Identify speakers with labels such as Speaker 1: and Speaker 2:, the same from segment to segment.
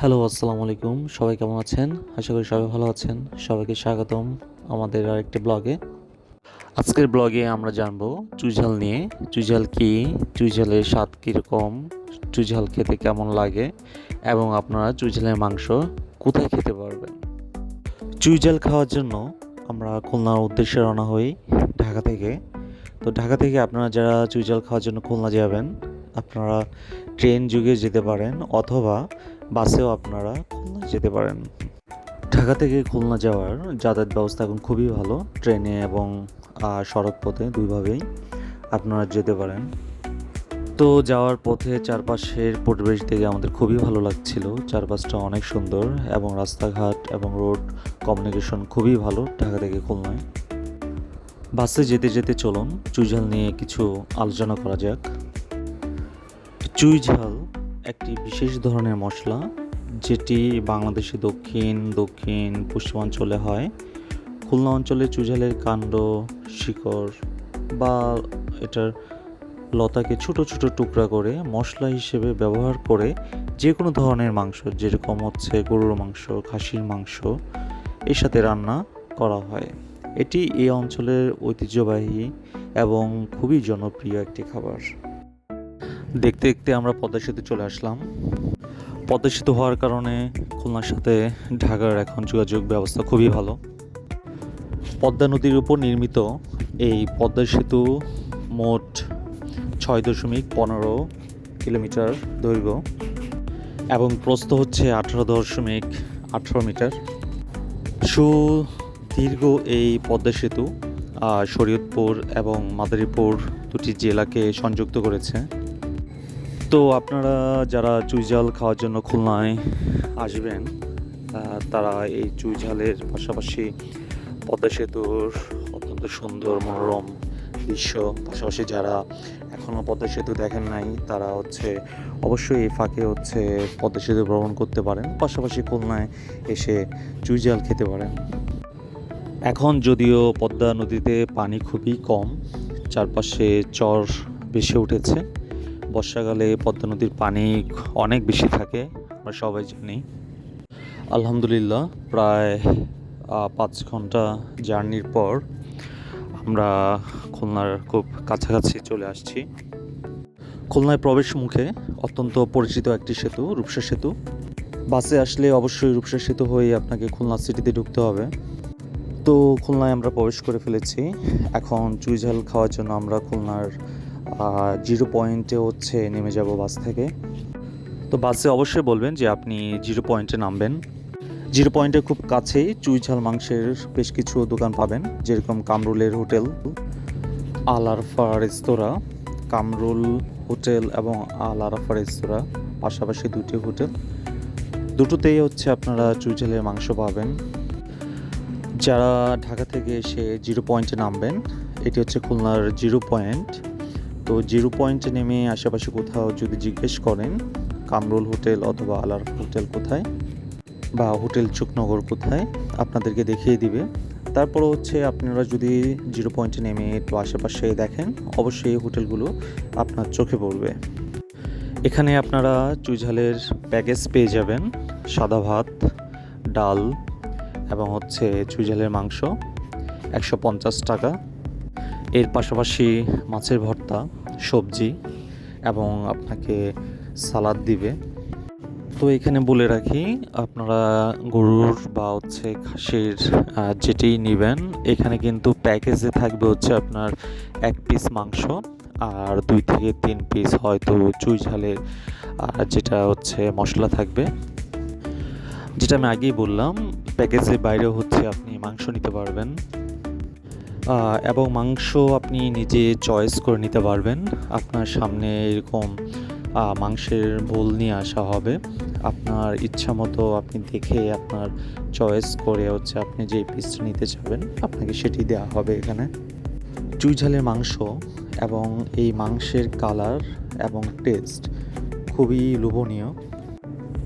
Speaker 1: Hello, আসসালামু আলাইকুম। সবাই কেমন আছেন? আশা করি সবাই ভালো আছেন। সবাইকে স্বাগতম আমাদের আরেকটি ব্লগে। আজকের ব্লগে আমরা জানব চুইঝাল নিয়ে। চুইঝাল কি? চুইঝালের স্বাদ কীরকম? চুইঝাল খেতে কেমন লাগে? এবং আপনারা চুইঝালের মাংস কোথায় খেতে পারবেন? চুইঝাল খাওয়ার জন্য আমরা খুলনার উদ্দেশ্যে রওনা হই ঢাকা থেকে। তো ঢাকা থেকে আপনারা যারা চুইঝাল খাওয়ার জন্য খুলনা যাবেন, আপনারা ট্রেন যুগে যেতে পারেন অথবা বাসেও আপনারা খুলনা যেতে পারেন। ঢাকা থেকে খুলনা যাওয়ার যাতায়াত ব্যবস্থা এখন খুবই ভালো। ট্রেনে এবং সড়ক পথে দুইভাবেই আপনারা যেতে পারেন। তো যাওয়ার পথে চারপাশের পরিবেশ দেখে আমাদের খুবই ভালো লাগছিল। চারপাশটা অনেক সুন্দর এবং রাস্তাঘাট এবং রোড কমিউনিকেশন খুবই ভালো ঢাকা থেকে খুলনায়। বাসে যেতে যেতে চলুন, চুইঝাল নিয়ে কিছু আলোচনা করা যাক। চুই ঝাল একটি বিশেষ ধরনের মশলা যেটি বাংলাদেশে দক্ষিণ দক্ষিণ, পশ্চিমাঞ্চলে হয়। খুলনা অঞ্চলে চুইঝালের কাণ্ড, শিকড় বা এটার লতাকে ছোট ছোট টুকরা করে মশলা হিসেবে ব্যবহার করে যে কোনো ধরনের মাংস, যেরকম হচ্ছে গরুর মাংস, খাসির মাংস, এর সাথে রান্না করা হয়। এটি এই অঞ্চলের ঐতিহ্যবাহী এবং খুবই জনপ্রিয় একটি খাবার। দেখতে দেখতে আমরা পদ্মা সেতু চলে আসলাম। পদ্মা সেতু হওয়ার কারণে খুলনার সাথে ঢাকার এখন যোগাযোগ ব্যবস্থা খুবই ভালো। পদ্মা নদীর উপর নির্মিত এই পদ্মা সেতু মোট ছয় দশমিক পনেরো কিলোমিটার দৈর্ঘ্য এবং প্রস্থ হচ্ছে আঠারো দশমিক আঠারো মিটার। সুদীর্ঘ এই পদ্মা সেতু শরীয়তপুর এবং মাদারীপুর দুটি জেলাকে সংযুক্ত করেছে। তো আপনারা যারা চুইঝাল খাওয়ার জন্য খুলনায় আসবেন তারা এই চুইঝালের পাশাপাশি পদ্মা সেতুর অত্যন্ত সুন্দর মনোরম দৃশ্য, পাশাপাশি যারা এখনও পদ্মা সেতু দেখেন নাই, তারা হচ্ছে অবশ্যই এই ফাঁকে হচ্ছে পদ্মা সেতু ভ্রমণ করতে পারেন, পাশাপাশি খুলনায় এসে চুইঝাল খেতে পারেন। এখন যদিও পদ্মা নদীতে পানি খুবই কম, চারপাশে চর বেশি উঠেছে বর্ষাকালে পদ্মা নদীর পানি অনেক বেশি থাকে, আমরা সবাই জানি। আলহামদুলিল্লাহ, প্রায় পাঁচ ঘণ্টা জার্নির পর আমরা খুলনার খুব কাছাকাছি চলে আসছি। খুলনায় প্রবেশ মুখে অত্যন্ত পরিচিত একটি সেতু, রূপসা সেতু। বাসে আসলে অবশ্যই রূপসা সেতু হয়ে আপনাকে খুলনা সিটিতে ঢুকতে হবে। তো খুলনায় আমরা প্রবেশ করে ফেলেছি। এখন চুইঝাল খাওয়ার জন্য আমরা খুলনার জিরো পয়েন্টে হচ্ছে নেমে যাব বাস থেকে। তো বাসে অবশ্যই বলবেন যে আপনি জিরো পয়েন্টে নামবেন। জিরো পয়েন্টের খুব কাছেই চুইঝাল মাংসের বেশ কিছু দোকান পাবেন, যেরকম কামরুলের hotel Al Arafa restaurant, Kamrul hotel এবং আল আরফা রেস্তোরাঁ, পাশাপাশি দুটি হোটেল। দুটোতেই হচ্ছে আপনারা চুইঝালের মাংস পাবেন। যারা ঢাকা থেকে এসে জিরো পয়েন্টে নামবেন, এটি হচ্ছে খুলনার জিরো পয়েন্ট। তো জিরো পয়েন্টে নেমে আশেপাশে কোথাও যদি জিজ্ঞেস করেন, কামরুল হোটেল অথবা আলার হোটেল কোথায় বা হোটেল চুকনগর কোথায়, আপনাদেরকে দেখিয়ে দিবে। তারপর হচ্ছে আপনারা যদি জিরো পয়েন্টে নেমে একটু আশেপাশে দেখেন, অবশ্যই এই হোটেলগুলো আপনার চোখে পড়বে। এখানে আপনারা চুইঝালের প্যাকেজ পেয়ে যাবেন, সাদা ভাত, ডাল এবং হচ্ছে চুইঝালের মাংস, একশো পঞ্চাশ টাকা। এর পাশাপাশি মাছের ভর্তা, সবজি এবং আপনাকে সালাদ দিবে। তো এখানে বলে রাখি, আপনারা গরুর বা হচ্ছে খাসির যেটি নেবেন, এখানে কিন্তু প্যাকেজে থাকবে হচ্ছে আপনার এক পিস মাংস আর দুই থেকে তিন পিস হয়তো চুই ঝালের যেটা হচ্ছে মশলা থাকবে। যেটা আমি আগেই বললাম, প্যাকেজের বাইরে হচ্ছে আপনি মাংস নিতে পারবেন। এবং মাংস আপনি নিজে চয়েস করে নিতে পারবেন। আপনার সামনে এরকম মাংসের বোল নিয়ে আসা হবে। আপনার ইচ্ছা মতো আপনি দেখে আপনার চয়েস করে হচ্ছে আপনি যে পিসটা নিতে চাবেন আপনাকে সেটি দেওয়া হবে এখানে। চুই ঝালের মাংস এবং এই মাংসের কালার এবং টেস্ট খুবই লোভনীয়।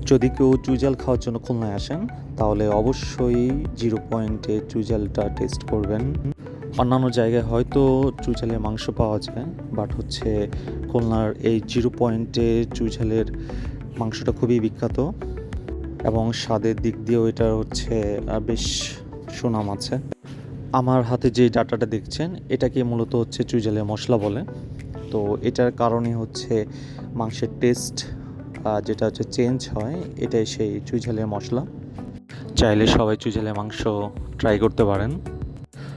Speaker 1: যদি কেউ চুইজাল খাওয়ার জন্য খুলনায় আসেন, তাহলে অবশ্যই জিরো পয়েন্টে চুইজালটা টেস্ট করবেন। অন্যান্য জায়গায় হয়তো চুইঝালের মাংস পাওয়া যায় বাট হচ্ছে খুলনার এই জিরো পয়েন্টে চুইঝালের মাংসটা খুবই বিখ্যাত এবং স্বাদের দিক দিয়েও এটা হচ্ছে বেশ সুনাম আছে। আমার হাতে যে ডাটাটা দেখছেন, এটাকে মূলত হচ্ছে চুইঝালের মশলা বলে। তো এটার কারণে হচ্ছে মাংসের টেস্ট যেটা হচ্ছে চেঞ্জ হয়, এটাই সেই চুইঝালের মশলা। চাইলে সবাই চুইঝালের মাংস ট্রাই করতে পারেন।